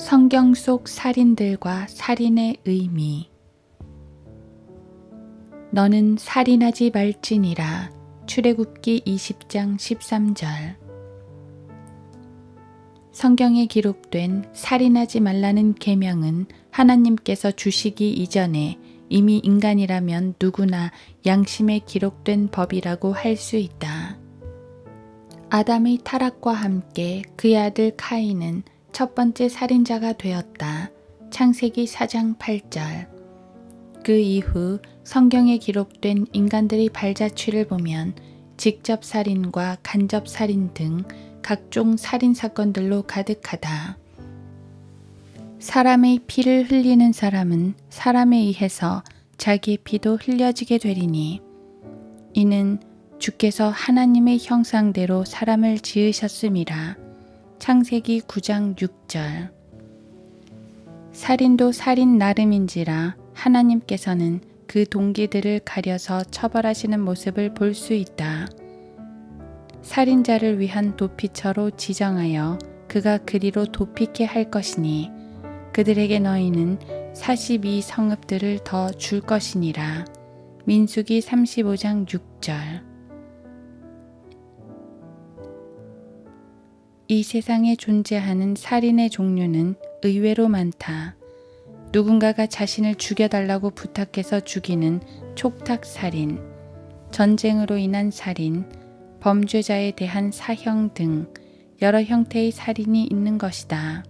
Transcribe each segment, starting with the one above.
성경 속 살인들과 살인의 의미. 너는 살인하지 말지니라. 출애굽기 20장 13절. 성경에 기록된 살인하지 말라는 계명은 하나님께서 주시기 이전에 이미 인간이라면 누구나 양심에 기록된 법이라고 할 수 있다. 아담의 타락과 함께 그의 아들 카인은 첫 번째 살인자가 되었다. 창세기 4장 8절. 그 이후 성경에 기록된 인간들의 발자취를 보면 직접 살인과 간접 살인 등 각종 살인 사건들로 가득하다. 사람의 피를 흘리는 사람은 사람에 의해서 자기의 피도 흘려지게 되리니 이는 주께서 하나님의 형상대로 사람을 지으셨음이라. 창세기 9장 6절. 살인도 살인 나름인지라 하나님께서는 그 동기들을 가려서 처벌하시는 모습을 볼 수 있다. 살인자를 위한 도피처로 지정하여 그가 그리로 도피케 할 것이니 그들에게 너희는 42 성읍들을 더 줄 것이니라. 민수기 35장 6절. 이 세상에 존재하는 살인의 종류는 의외로 많다. 누군가가 자신을 죽여달라고 부탁해서 죽이는 촉탁살인, 전쟁으로 인한 살인, 범죄자에 대한 사형 등 여러 형태의 살인이 있는 것이다.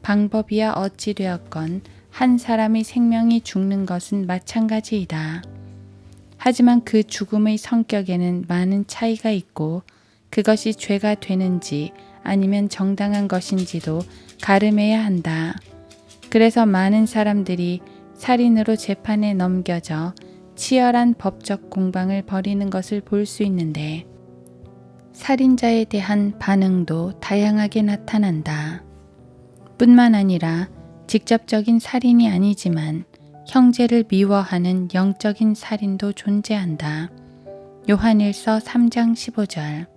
방법이야 어찌되었건 한 사람의 생명이 죽는 것은 마찬가지이다. 하지만 그 죽음의 성격에는 많은 차이가 있고 그것이 죄가 되는지 아니면 정당한 것인지도 가름해야 한다. 그래서 많은 사람들이 살인으로 재판에 넘겨져 치열한 법적 공방을 벌이는 것을 볼 수 있는데 살인자에 대한 반응도 다양하게 나타난다. 뿐만 아니라 직접적인 살인이 아니지만 형제를 미워하는 영적인 살인도 존재한다. 요한일서 3장 15절.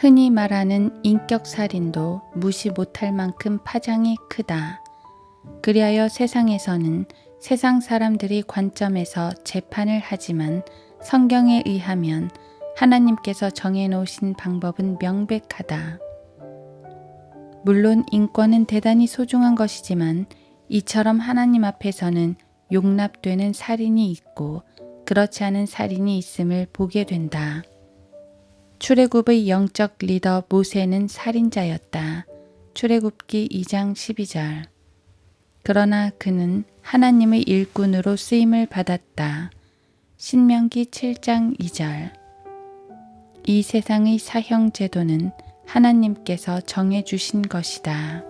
흔히 말하는 인격 살인도 무시 못할 만큼 파장이 크다. 그리하여 세상에서는 세상 사람들이 관점에서 재판을 하지만 성경에 의하면 하나님께서 정해놓으신 방법은 명백하다. 물론 인권은 대단히 소중한 것이지만 이처럼 하나님 앞에서는 용납되는 살인이 있고 그렇지 않은 살인이 있음을 보게 된다. 출애굽의 영적 리더 모세는 살인자였다. 출애굽기 2장 12절. 그러나 그는 하나님의 일꾼으로 쓰임을 받았다. 신명기 7장 2절. 이 세상의 사형 제도는 하나님께서 정해 주신 것이다.